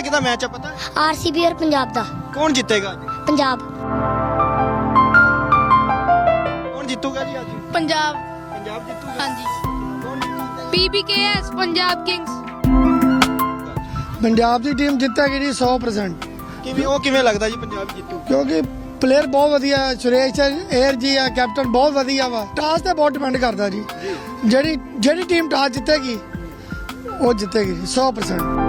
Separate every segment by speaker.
Speaker 1: ਕਿਹਦਾ ਮੈਚ ਆ ਪਤਾ?
Speaker 2: ਆਰਸੀਬੀ ਔਰ ਪੰਜਾਬ ਦਾ।
Speaker 1: ਕੌਣ ਜਿੱਤੇਗਾ ਅੱਜ?
Speaker 2: ਪੰਜਾਬ।
Speaker 1: ਕੌਣ ਜਿੱਤੂਗਾ ਜੀ ਅੱਜ?
Speaker 3: ਪੰਜਾਬ।
Speaker 1: ਪੰਜਾਬ ਜਿੱਤੂਗਾ?
Speaker 3: ਹਾਂਜੀ।
Speaker 1: ਕੌਣ ਜਿੱਤੂਗਾ?
Speaker 3: ਪੀਬੀਕੇਐਸ ਪੰਜਾਬ ਕਿੰਗਸ
Speaker 4: ਪੰਜਾਬ ਦੀ ਟੀਮ ਜਿੱਤੇਗੀ ਜੀ 100%
Speaker 1: ਕਿਵੇਂ ਉਹ ਕਿਵੇਂ ਲੱਗਦਾ ਜੀ ਪੰਜਾਬ ਜਿੱਤੂ?
Speaker 4: ਕਿਉਂਕਿ ਪਲੇਅਰ ਬਹੁਤ ਵਧੀਆ ਹੈ। ਸੁਰੇਸ਼ ਏਅਰ ਜੀ ਆ ਕੈਪਟਨ ਬਹੁਤ ਵਧੀਆ ਵਾ। ਟਾਸ ਤੇ ਬਹੁਤ ਡਿਪੈਂਡ ਕਰਦਾ ਜੀ। ਜਿਹੜੀ ਜਿਹੜੀ ਟੀਮ ਟਾਸ ਜਿੱਤੇਗੀ ਉਹ ਜਿੱਤੇਗੀ ਜੀ 100%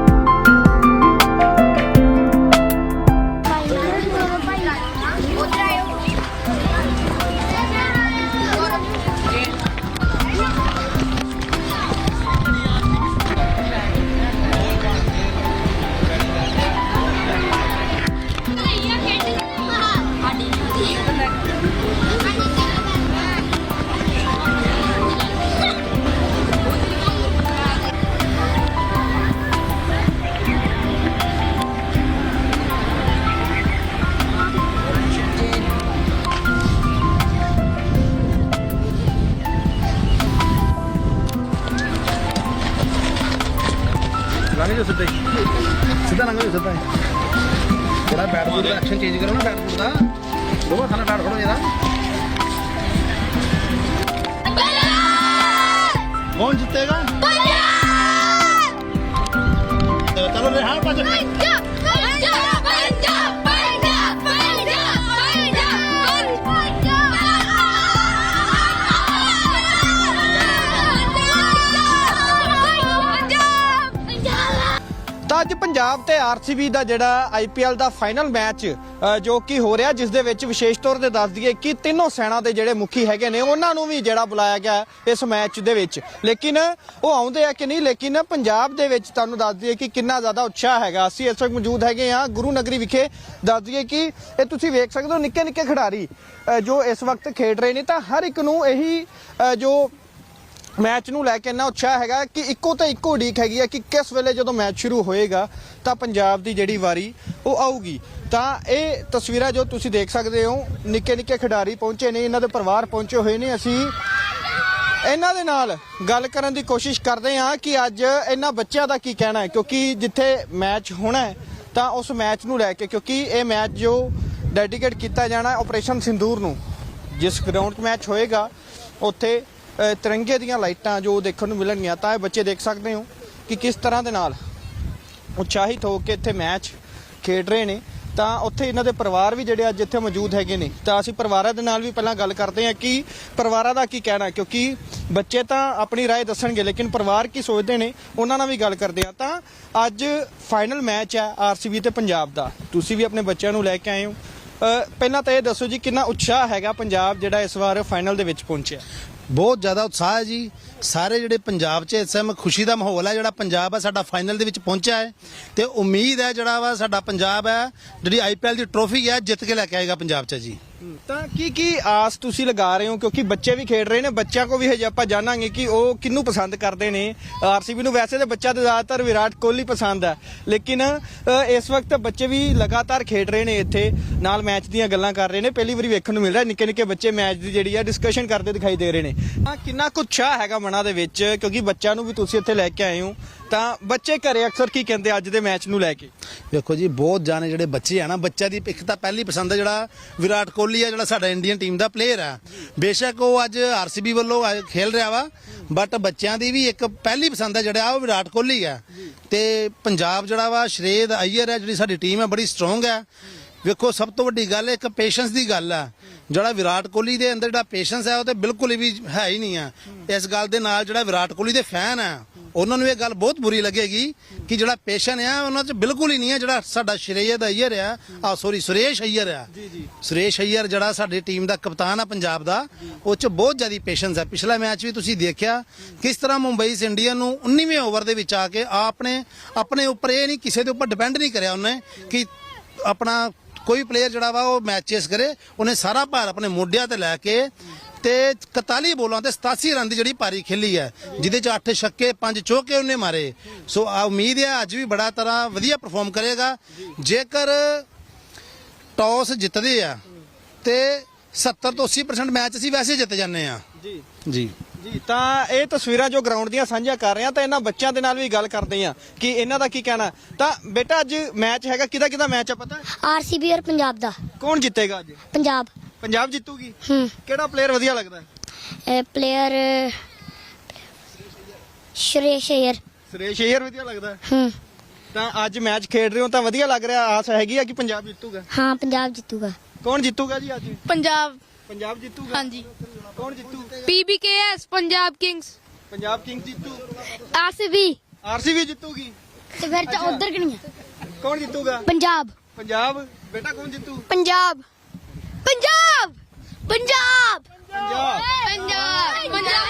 Speaker 5: ਲੰਘ ਜਾ ਸਿੱਧਾ ਹੀ ਸਿੱਧਾ ਲੰਘ ਜਾ ਸਿੱਧਾ ਹੀ ਥੋੜਾ ਬੈਟ ਬੋਲ ਦਾ ਐਕਸ਼ਨ ਚੇਂਜ ਕਰੋ ਨਾ ਬੈਟ ਬੋਲ ਦਾ ਦੋਵਾਂ ਖਾਣਾ ਬੈਟ ਫੜੋ ਜਰਾ
Speaker 1: ਕੌਣ ਜਿੱਤੇਗਾ ਚਲੋ ਤਾਂ ਅੱਜ ਪੰਜਾਬ ਤੇ ਆਰਸੀਬੀ ਦਾ ਜਿਹੜਾ ਆਈਪੀਐਲ ਦਾ ਫਾਈਨਲ ਮੈਚ ਜੋ ਕਿ ਹੋ ਰਿਹਾ, ਜਿਸ ਦੇ ਵਿੱਚ ਵਿਸ਼ੇਸ਼ ਤੌਰ ਤੇ ਦੱਸ ਦਈਏ ਕਿ ਤਿੰਨੋਂ ਸੈਨਾ ਦੇ ਜਿਹੜੇ ਮੁਖੀ ਹੈਗੇ ਨੇ, ਉਹਨਾਂ ਨੂੰ ਵੀ ਜਿਹੜਾ ਬੁਲਾਇਆ ਗਿਆ ਇਸ ਮੈਚ ਦੇ ਵਿੱਚ। ਲੇਕਿਨ ਉਹ ਆਉਂਦੇ ਆ ਕਿ ਨਹੀਂ, ਲੇਕਿਨ ਪੰਜਾਬ ਦੇ ਵਿੱਚ ਤੁਹਾਨੂੰ ਦੱਸ ਦਈਏ ਕਿ ਕਿੰਨਾ ਜ਼ਿਆਦਾ ਉਤਸ਼ਾਹ ਹੈਗਾ। ਅਸੀਂ ਇਸ ਵਕਤ ਮੌਜੂਦ ਹੈਗੇ ਆ ਗੁਰੂ ਨਗਰੀ ਵਿਖੇ। ਦੱਸ ਦਈਏ ਕਿ ਇਹ ਤੁਸੀਂ ਵੇਖ ਸਕਦੇ ਹੋ ਨਿੱਕੇ ਨਿੱਕੇ ਖਿਡਾਰੀ ਜੋ ਇਸ ਵਕਤ ਖੇਡ ਰਹੇ ਨੇ, ਤਾਂ ਹਰ ਇੱਕ ਨੂੰ ਇਹੀ ਜੋ ਮੈਚ ਨੂੰ ਲੈ ਕੇ ਇੰਨਾ ਉਤਸ਼ਾਹ ਹੈਗਾ ਕਿ ਇੱਕੋ ਤੇ ਇੱਕੋ ਉਡੀਕ ਹੈਗੀ ਹੈ ਕਿ ਕਿਸ ਵੇਲੇ ਜਦੋਂ ਮੈਚ ਸ਼ੁਰੂ ਹੋਏਗਾ ਤਾਂ ਪੰਜਾਬ ਦੀ ਜਿਹੜੀ ਵਾਰੀ ਉਹ ਆਊਗੀ। ਤਾਂ ਇਹ ਤਸਵੀਰਾਂ ਜੋ ਤੁਸੀਂ ਦੇਖ ਸਕਦੇ ਹੋ, ਨਿੱਕੇ ਨਿੱਕੇ ਖਿਡਾਰੀ ਪਹੁੰਚੇ ਨੇ, ਇਹਨਾਂ ਦੇ ਪਰਿਵਾਰ ਪਹੁੰਚੇ ਹੋਏ ਨੇ। ਅਸੀਂ ਇਹਨਾਂ ਦੇ ਨਾਲ ਗੱਲ ਕਰਨ ਦੀ ਕੋਸ਼ਿਸ਼ ਕਰਦੇ ਹਾਂ ਕਿ ਅੱਜ ਇਹਨਾਂ ਬੱਚਿਆਂ ਦਾ ਕੀ ਕਹਿਣਾ ਹੈ, ਕਿਉਂਕਿ ਜਿੱਥੇ ਮੈਚ ਹੋਣਾ ਹੈ, ਤਾਂ ਉਸ ਮੈਚ ਨੂੰ ਲੈ ਕੇ, ਕਿਉਂਕਿ ਇਹ ਮੈਚ ਜੋ ਡੈਡੀਕੇਟ ਕੀਤਾ ਜਾਣਾ ਹੈ, ਆਪਰੇਸ਼ਨ ਸਿੰਦੂਰ ਨੂੰ, ਜਿਸ ਗਰਾਊਂਡ 'ਤੇ ਮੈਚ ਹੋਏਗਾ, ਉੱਥੇ ਤਿਰੰਗੇ ਦੀਆਂ ਲਾਈਟਾਂ ਜੋ ਦੇਖਣ ਨੂੰ ਮਿਲਣਗੀਆਂ ਤਾਂ ਇਹ ਬੱਚੇ ਦੇਖ ਸਕਦੇ ਹੋ ਕਿ ਕਿਸ ਤਰ੍ਹਾਂ ਦੇ ਨਾਲ ਉਤਸ਼ਾਹਿਤ ਹੋ ਕੇ ਇੱਥੇ ਮੈਚ ਖੇਡ ਰਹੇ ਨੇ ਤਾਂ ਉੱਥੇ ਇਹਨਾਂ ਦੇ ਪਰਿਵਾਰ ਵੀ ਜਿਹੜੇ ਅੱਜ ਇੱਥੇ ਮੌਜੂਦ ਹੈਗੇ ਨੇ ਤਾਂ ਅਸੀਂ ਪਰਿਵਾਰਾਂ ਦੇ ਨਾਲ ਵੀ ਪਹਿਲਾਂ ਗੱਲ ਕਰਦੇ ਹਾਂ ਕਿ ਪਰਿਵਾਰਾਂ ਦਾ ਕੀ ਕਹਿਣਾ ਕਿਉਂਕਿ ਬੱਚੇ ਤਾਂ ਆਪਣੀ رائے ਦੱਸਣਗੇ ਲੇਕਿਨ ਪਰਿਵਾਰ ਕੀ ਸੋਚਦੇ ਨੇ ਉਹਨਾਂ ਨਾਲ ਵੀ ਗੱਲ ਕਰਦੇ ਹਾਂ ਤਾਂ ਅੱਜ ਫਾਈਨਲ ਮੈਚ ਹੈ ਆਰਸੀਬੀ ਤੇ ਪੰਜਾਬ ਦਾ ਤੁਸੀਂ ਵੀ ਆਪਣੇ ਬੱਚਿਆਂ ਨੂੰ ਲੈ ਕੇ ਆਏ ਹੋ ਅ, ਪਹਿਲਾਂ ਤਾਂ ਇਹ ਦੱਸੋ ਜੀ ਕਿੰਨਾ ਉਤਸ਼ਾਹ ਹੈਗਾ ਪੰਜਾਬ ਜਿਹੜਾ ਇਸ ਵਾਰ ਫਾਈਨਲ ਦੇ ਵਿੱਚ ਪਹੁੰਚਿਆ
Speaker 5: ਬਹੁਤ ਜ਼ਿਆਦਾ ਉਤਸ਼ਾਹ ਹੈ ਜੀ। ਸਾਰੇ ਜਿਹੜੇ ਪੰਜਾਬ 'ਚ ਇਸ ਸਮੇਂ ਖੁਸ਼ੀ ਦਾ ਮਾਹੌਲ ਹੈ ਜਿਹੜਾ ਪੰਜਾਬ ਹੈ ਸਾਡਾ ਫਾਈਨਲ ਦੇ ਵਿੱਚ ਪਹੁੰਚਿਆ ਹੈ। ਤੇ ਉਮੀਦ ਹੈ ਜਿਹੜਾ ਵਾ, ਸਾਡਾ ਪੰਜਾਬ ਹੈ ਜਿਹੜੀ ਆਈਪੀਐਲ ਦੀ ਟਰੋਫੀ ਹੈ ਜਿੱਤ ਕੇ ਲੈ ਕੇ ਆਏਗਾ ਪੰਜਾਬ 'ਚ ਜੀ।
Speaker 1: ਤਾਂ ਕੀ ਕੀ ਆਸ ਤੁਸੀਂ ਲਗਾ ਰਹੇ ਹੋ? ਕਿਉਂਕਿ ਬੱਚੇ ਵੀ ਖੇਡ ਰਹੇ ਨੇ, ਬੱਚਿਆਂ ਕੋ ਵੀ ਹਜੇ ਆਪਾਂ ਜਾਣਾਂਗੇ ਕਿ ਉਹ ਕਿਹਨੂੰ ਪਸੰਦ ਕਰਦੇ ਨੇ। ਆਰਸੀਬੀ ਨੂੰ ਵੈਸੇ ਤਾਂ ਬੱਚਾ ਤਾਂ ਜ਼ਿਆਦਾਤਰ ਵਿਰਾਟ ਕੋਹਲੀ ਪਸੰਦ ਹੈ ਲੇਕਿਨ ਇਸ ਵਕਤ ਬੱਚੇ ਵੀ ਲਗਾਤਾਰ ਖੇਡ ਰਹੇ ਨੇ ਇੱਥੇ, ਨਾਲ ਮੈਚ ਦੀਆਂ ਗੱਲਾਂ ਕਰ ਰਹੇ ਨੇ। ਪਹਿਲੀ ਵਾਰੀ ਵੇਖਣ ਨੂੰ ਮਿਲ ਰਿਹਾ ਨਿੱਕੇ ਨਿੱਕੇ ਬੱਚੇ ਮੈਚ ਦੀ ਜਿਹੜੀ ਹੈ ਡਿਸਕਸ਼ਨ ਕਰਦੇ ਦਿਖਾਈ ਦੇ ਰਹੇ ਨੇ। ਤਾਂ ਕਿੰਨਾ ਕੁਛ ਉਤਸ਼ਾਹ ਹੈਗਾ ਮਨਾਂ ਦੇ ਵਿੱਚ, ਕਿਉਂਕਿ ਬੱਚਿਆਂ ਨੂੰ ਵੀ ਤੁਸੀਂ ਇੱਥੇ ਲੈ ਕੇ ਆਏ ਹੋ, ਤਾਂ ਬੱਚੇ ਘਰੇ ਅਕਸਰ ਕੀ ਕਹਿੰਦੇ ਅੱਜ ਦੇ ਮੈਚ ਨੂੰ ਲੈ ਕੇ?
Speaker 5: ਵੇਖੋ ਜੀ, ਬਹੁਤ ਜਾਣੇ ਜਿਹੜੇ ਬੱਚੇ ਆ ਨਾ, ਬੱਚਿਆਂ ਦੀ ਇੱਕ ਤਾਂ ਪਹਿਲੀ ਪਸੰਦ ਹੈ ਜਿਹੜਾ ਵਿਰਾਟ ਕੋਹਲੀ ਆ, ਜਿਹੜਾ ਸਾਡਾ ਇੰਡੀਅਨ ਟੀਮ ਦਾ ਪਲੇਅਰ ਆ। ਬੇਸ਼ੱਕ ਉਹ ਅੱਜ ਆਰਸੀਬੀ ਵੱਲੋਂ ਖੇਲ ਰਿਹਾ ਵਾ ਬਟ ਬੱਚਿਆਂ ਦੀ ਵੀ ਇੱਕ ਪਹਿਲੀ ਪਸੰਦ ਹੈ ਜਿਹੜਾ, ਉਹ ਵਿਰਾਟ ਕੋਹਲੀ ਹੈ ਤੇ ਪੰਜਾਬ ਜਿਹੜਾ ਵਾ, ਸ਼ਰੇਦ ਅਈਅਰ ਹੈ ਜਿਹੜੀ ਸਾਡੀ ਟੀਮ ਹੈ ਬੜੀ ਸਟਰੋਂਗ ਹੈ ਵੇਖੋ ਸਭ ਤੋਂ ਵੱਡੀ ਗੱਲ ਇੱਕ ਪੇਸ਼ੈਂਸ ਦੀ ਗੱਲ ਆ। ਜਿਹੜਾ ਵਿਰਾਟ ਕੋਹਲੀ ਦੇ ਅੰਦਰ ਜਿਹੜਾ ਪੇਸ਼ੈਂਸ ਹੈ ਉਹ ਤੇ ਬਿਲਕੁਲ ਵੀ ਹੈ ਹੀ ਨਹੀਂ ਆ। ਇਸ ਗੱਲ ਦੇ ਨਾਲ ਜਿਹੜਾ ਵਿਰਾਟ ਕੋਹਲੀ ਦੇ ਫੈਨ ਆ ਉਹਨਾਂ ਨੂੰ ਇਹ ਗੱਲ ਬਹੁਤ ਬੁਰੀ ਲੱਗੇਗੀ ਕਿ ਜਿਹੜਾ ਪੇਸ਼ਨ ਆ ਉਹਨਾਂ 'ਚ ਬਿਲਕੁਲ ਹੀ ਨਹੀਂ ਹੈ ਜਿਹੜਾ ਸਾਡਾ ਸ਼ਰੇਯਦ ਅਈਅਰ ਆ। ਆ ਸੋਰੀ ਸੁਰੇਸ਼ ਅਈਅਰ ਆ। ਸੁਰੇਸ਼ ਅਈਅਰ ਜਿਹੜਾ ਸਾਡੀ ਟੀਮ ਦਾ ਕਪਤਾਨ ਆ ਪੰਜਾਬ ਦਾ ਉਹ 'ਚ ਬਹੁਤ ਜ਼ਿਆਦਾ ਪੇਸ਼ੈਂਸ ਹੈ ਪਿਛਲਾ ਮੈਚ ਵੀ ਤੁਸੀਂ ਦੇਖਿਆ ਕਿਸ ਤਰ੍ਹਾਂ ਮੁੰਬਈ ਇੰਡੀਅਨ ਨੂੰ 19ਵੇਂ ਓਵਰ ਦੇ ਵਿੱਚ ਆ ਕੇ ਆ ਆਪਣੇ ਆਪਣੇ ਉੱਪਰ ਇਹ ਨਹੀਂ ਕਿਸੇ ਦੇ ਉੱਪਰ ਡਿਪੈਂਡ ਨਹੀਂ ਕਰਿਆ ਉਹਨੇ ਕਿ ਆਪਣਾ ਕੋਈ ਪਲੇਅਰ ਜਿਹੜਾ ਵਾ ਉਹ ਮੈਚਸ ਕਰੇ ਉਹਨੇ ਸਾਰਾ ਭਾਰ ਆਪਣੇ ਮੋਢਿਆਂ ਤੇ ਲੈ ਕੇ ਤੇ 41 ਬੋਲਾਂ ਤੇ 87 ਰਨ ਦੀ ਜਿਹੜੀ ਪਾਰੀ ਖੇਲੀ ਹੈ ਜਿਹਦੇ ਚ 8 ਛੱਕੇ 5 ਚੌਕੇ ਉਹਨੇ ਮਾਰੇ। ਸੋ ਆ ਉਮੀਦ ਹੈ ਅੱਜ ਵੀ ਬੜਾ ਤਰ੍ਹਾਂ ਵਧੀਆ ਪਰਫਾਰਮ ਕਰੇਗਾ। ਜੇਕਰ ਟੌਸ ਜਿੱਤਦੇ ਆ ਤੇ 70 ਤੋਂ 80% ਮੈਚ ਅਸੀਂ ਵੈਸੇ ਜਿੱਤ ਜਾਂਦੇ ਆ।
Speaker 1: ਜੀ।
Speaker 5: ਜੀ।
Speaker 1: ਜੀ ਤਾਂ ਇਹ ਤਸਵੀਰਾਂ ਜੋ ਗਰਾਊਂਡ ਦੀਆਂ ਸਾਂਝੀਆਂ ਕਰ ਰਹੇ ਆ ਤਾਂ ਇਹਨਾਂ ਬੱਚਿਆਂ ਦੇ ਨਾਲ ਵੀ ਗੱਲ ਕਰਦੇ ਆ ਕਿ ਇਹਨਾਂ ਦਾ ਕੀ ਕਹਿਣਾ। ਤਾਂ ਬੇਟਾ ਅੱਜ ਮੈਚ ਹੈਗਾ ਕਿਹਦਾ ਕਿਹਦਾ ਮੈਚ ਆ ਪਤਾ?
Speaker 2: ਆਰਸੀਬੀ ਔਰ ਪੰਜਾਬ ਦਾ।
Speaker 1: ਕੌਣ ਜਿੱਤੇਗਾ ਅੱਜ?
Speaker 2: ਪੰਜਾਬ।
Speaker 1: ਪੰਜਾਬ ਜਿੱਤੂਗੀ?
Speaker 2: ਹੂੰ।
Speaker 1: ਕਿਹੜਾ ਪਲੇਅਰ ਵਧੀਆ ਲੱਗਦਾ?
Speaker 2: ਇਹ ਪਲੇਅਰ ਸ਼੍ਰੇਸ਼ ਅਯਰ
Speaker 1: ਸੁਰੇਸ਼ ਅਈਅਰ ਵਧੀਆ ਲੱਗਦਾ?
Speaker 2: ਹੂੰ।
Speaker 1: ਤਾਂ ਅੱਜ ਮੈਚ ਖੇਡ ਰਹੇ ਹੋ ਤਾਂ ਵਧੀਆ ਲੱਗ ਰਿਹਾ ਆਸ ਹੈਗੀ ਆ ਕਿ ਪੰਜਾਬ ਜਿੱਤੂਗਾ?
Speaker 2: ਹਾਂ ਪੰਜਾਬ ਜਿੱਤੂਗਾ।
Speaker 1: ਕੌਣ ਜਿੱਤੂਗਾ ਜੀ ਅੱਜ?
Speaker 3: ਪੰਜਾਬ।
Speaker 1: ਪੰਜਾਬ ਜਿੱਤੂਗਾ?
Speaker 3: ਹਾਂਜੀ।
Speaker 1: ਕੌਣ ਜਿੱਤੂ?
Speaker 3: PBKS Punjab Kings
Speaker 1: Punjab Kings ਜਿੱਤੂ।
Speaker 2: RCB
Speaker 1: RCB ਜਿੱਤੂਗੀ?
Speaker 2: ਤੇ ਫਿਰ ਤਾਂ ਉਧਰ ਕਿਹੜੀਆਂ?
Speaker 1: ਕੌਣ ਜਿੱਤੂਗਾ?
Speaker 2: ਪੰਜਾਬ।
Speaker 1: ਪੰਜਾਬ। ਬੇਟਾ ਕੌਣ ਜਿੱਤੂ?
Speaker 2: ਪੰਜਾਬ। ਪੰਜਾਬ। ਪੰਜਾਬ।
Speaker 1: ਪੰਜਾਬ
Speaker 3: ਪੰਜਾਬ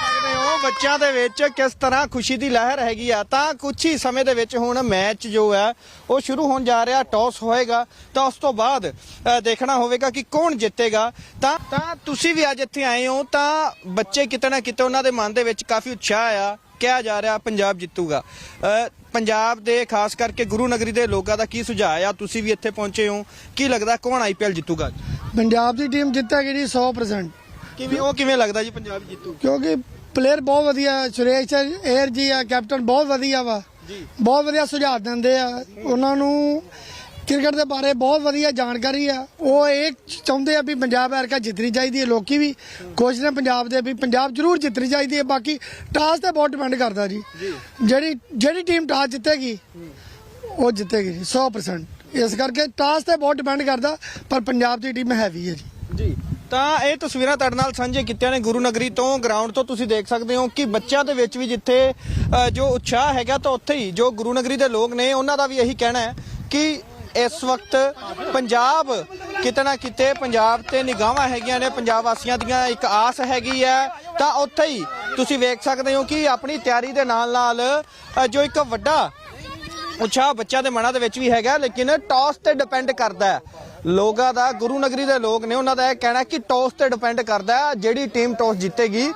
Speaker 1: ਸਕਦੇ ਹੋ ਬੱਚਿਆਂ ਦੇ ਵਿੱਚ ਕਿਸ ਤਰ੍ਹਾਂ ਖੁਸ਼ੀ ਦੀ ਲਹਿਰ ਹੈਗੀ ਆ? ਤਾਂ ਕੁਝ ਹੀ ਸਮੇਂ ਦੇ ਵਿੱਚ ਹੁਣ ਮੈਚ ਜੋ ਹੈ ਉਹ ਸ਼ੁਰੂ ਹੋਣ ਜਾ ਰਿਹਾ ਟਾਸ ਹੋਏਗਾ। ਤਾਂ ਉਸ ਤੋਂ ਬਾਅਦ ਦੇਖਣਾ ਹੋਵੇਗਾ ਕਿ ਕੌਣ ਜਿੱਤੇਗਾ। ਤਾਂ ਤਾਂ ਤੁਸੀਂ ਵੀ ਅੱਜ ਇੱਥੇ ਆਏ ਹੋ ਤਾਂ ਬੱਚੇ ਕਿਤੇ ਨਾ ਕਿਤੇ ਉਹਨਾਂ ਦੇ ਮਨ ਦੇ ਵਿੱਚ ਕਾਫੀ ਉਤਸ਼ਾਹ ਆ ਕਿਹਾ ਜਾ ਰਿਹਾ ਪੰਜਾਬ ਜਿੱਤੂਗਾ। ਪੰਜਾਬ ਦੇ ਖਾਸ ਕਰਕੇ ਗੁਰੂ ਨਗਰੀ ਦੇ ਲੋਕਾਂ ਦਾ ਕੀ ਸੁਝਾਅ ਆ? ਤੁਸੀਂ ਵੀ ਇੱਥੇ ਪਹੁੰਚੇ ਹੋ। ਕੀ ਲੱਗਦਾ ਕੌਣ ਆਈਪੀਐਲ ਜਿੱਤੂਗਾ?
Speaker 4: ਪੰਜਾਬ ਦੀ ਟੀਮ ਜਿੱਤੇਗੀ ਜੀ 100%
Speaker 1: ਕਿਵੇਂ ਉਹ ਕਿਵੇਂ ਲੱਗਦਾ ਜੀ ਪੰਜਾਬ ਜਿੱਤੂ?
Speaker 4: ਕਿਉਂਕਿ ਪਲੇਅਰ ਬਹੁਤ ਵਧੀਆ ਸੁਰੇਸ਼ ਏਅਰ ਜੀ ਆ ਕੈਪਟਨ ਬਹੁਤ ਵਧੀਆ ਵਾ।
Speaker 1: ਜੀ।
Speaker 4: ਬਹੁਤ ਵਧੀਆ ਸੁਝਾਅ ਦਿੰਦੇ ਆ। ਉਹਨਾਂ ਨੂੰ ਕ੍ਰਿਕਟ ਦੇ ਬਾਰੇ ਬਹੁਤ ਵਧੀਆ ਜਾਣਕਾਰੀ ਆ। ਉਹ ਇਹ ਚਾਹੁੰਦੇ ਆ ਵੀ ਪੰਜਾਬ ਐਰਕਾ ਜਿੱਤਣੀ ਚਾਹੀਦੀ ਹੈ ਲੋਕੀ ਵੀ ਖੁਸ਼ ਨੇ ਪੰਜਾਬ ਦੇ ਵੀ ਪੰਜਾਬ ਜ਼ਰੂਰ ਜਿੱਤਣੀ ਚਾਹੀਦੀ ਹੈ। ਬਾਕੀ ਟਾਸ ਤੇ ਬਹੁਤ ਡਿਪੈਂਡ ਕਰਦਾ ਜੀ। ਜਿਹੜੀ ਜਿਹੜੀ ਟੀਮ ਟਾਸ ਜਿੱਤੇਗੀ ਉਹ ਜਿੱਤੇਗੀ ਜੀ 100% ਇਸ ਕਰਕੇ ਟਾਸ ਤੇ ਬਹੁਤ ਡਿਪੈਂਡ ਕਰਦਾ ਪਰ ਪੰਜਾਬ ਦੀ ਟੀਮ ਹੈਵੀ ਹੈ ਜੀ।
Speaker 1: ਜੀ। ਤਾਂ ਇਹ ਤਸਵੀਰਾਂ ਤੁਹਾਡੇ ਨਾਲ ਸਾਂਝੇ ਕੀਤੀਆਂ ਨੇ ਗੁਰੂ ਨਗਰੀ ਤੋਂ ਗਰਾਊਂਡ ਤੋਂ। ਤੁਸੀਂ ਦੇਖ ਸਕਦੇ ਹੋ ਕਿ ਬੱਚਿਆਂ ਦੇ ਵਿੱਚ ਵੀ ਜਿੱਥੇ ਜੋ ਉਤਸ਼ਾਹ ਹੈਗਾ ਤਾਂ ਉੱਥੇ ਹੀ ਜੋ ਗੁਰੂ ਨਗਰੀ ਦੇ ਲੋਕ ਨੇ, ਉਹਨਾਂ ਦਾ ਵੀ ਇਹੀ ਕਹਿਣਾ ਹੈ ਕਿ ਇਸ ਵਕਤ ਪੰਜਾਬ ਕਿਤੇ ਨਾ ਕਿਤੇ ਪੰਜਾਬ ਤੇ ਨਿਗਾਹਾਂ ਹੈਗੀਆਂ ਨੇ, ਪੰਜਾਬ ਵਾਸੀਆਂ ਦੀਆਂ ਇੱਕ ਆਸ ਹੈਗੀ ਹੈ। ਤਾਂ ਉੱਥੇ ਹੀ ਤੁਸੀਂ ਵੇਖ ਸਕਦੇ ਹੋ ਕਿ ਆਪਣੀ ਤਿਆਰੀ ਦੇ ਨਾਲ ਨਾਲ ਜੋ ਇੱਕ ਵੱਡਾ ਉਤਸ਼ਾਹ ਬੱਚਿਆਂ ਦੇ ਮਨਾਂ ਦੇ ਵਿੱਚ ਵੀ ਹੈਗਾ, ਲੇਕਿਨ ਟੌਸ ਤੇ ਡਿਪੈਂਡ ਕਰਦਾ ਹੈ। ਲੋਕਾਂ ਦਾ ਗੁਰੂ ਨਗਰੀ ਦੇ ਲੋਕ ਨੇ ਉਹਨਾਂ ਦਾ ਇਹ ਕਹਿਣਾ ਕਿ ਟੌਸ ਤੇ ਡਿਪੈਂਡ ਕਰਦਾ ਹੈ ਜਿਹੜੀ ਟੀਮ ਟੌਸ ਜਿੱਤੇਗੀ,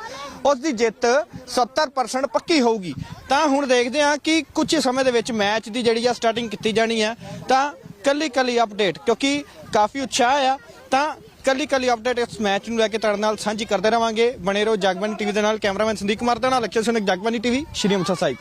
Speaker 1: ਉਸ ਦੀ ਜਿੱਤ 70% ਪੱਕੀ ਹੋਊਗੀ। ਤਾਂ ਹੁਣ ਦੇਖਦੇ ਹਾਂ ਕਿ ਕੁਝ ਸਮੇਂ ਦੇ ਵਿੱਚ ਮੈਚ ਦੀ ਜਿਹੜੀ ਆ ਸਟਾਰਟਿੰਗ ਕੀਤੀ ਜਾਣੀ ਹੈ। ਤਾਂ ਕੱਲੀ ਕੱਲੀ ਅਪਡੇਟ, ਕਿਉਂਕਿ ਕਾਫੀ ਉਤਸ਼ਾਹ ਆ, ਤਾਂ ਕੱਲੀ ਕੱਲੀ ਅਪਡੇਟ ਇਸ ਮੈਚ ਨੂੰ ਲੈ ਕੇ ਤੁਹਾਡੇ ਨਾਲ ਸਾਂਝੀ ਕਰਦੇ ਰਵਾਂਗੇ। ਬਣੇ ਰਹੋ ਜਗਬਾਨੀ ਟੀਵੀ ਦੇ ਨਾਲ, ਕੈਮਰਾਮੈਨ ਸੰਦੀਪ ਕੁਮਾਰ ਦੇ ਨਾਲ ਲਖਿਆ ਸੁਨਕ ਜਗਬਾਨੀ ਟੀਵੀ ਸ਼੍ਰੀ ਅੰਮ੍ਰਿਤਸਰ ਸਾਹਿਬ।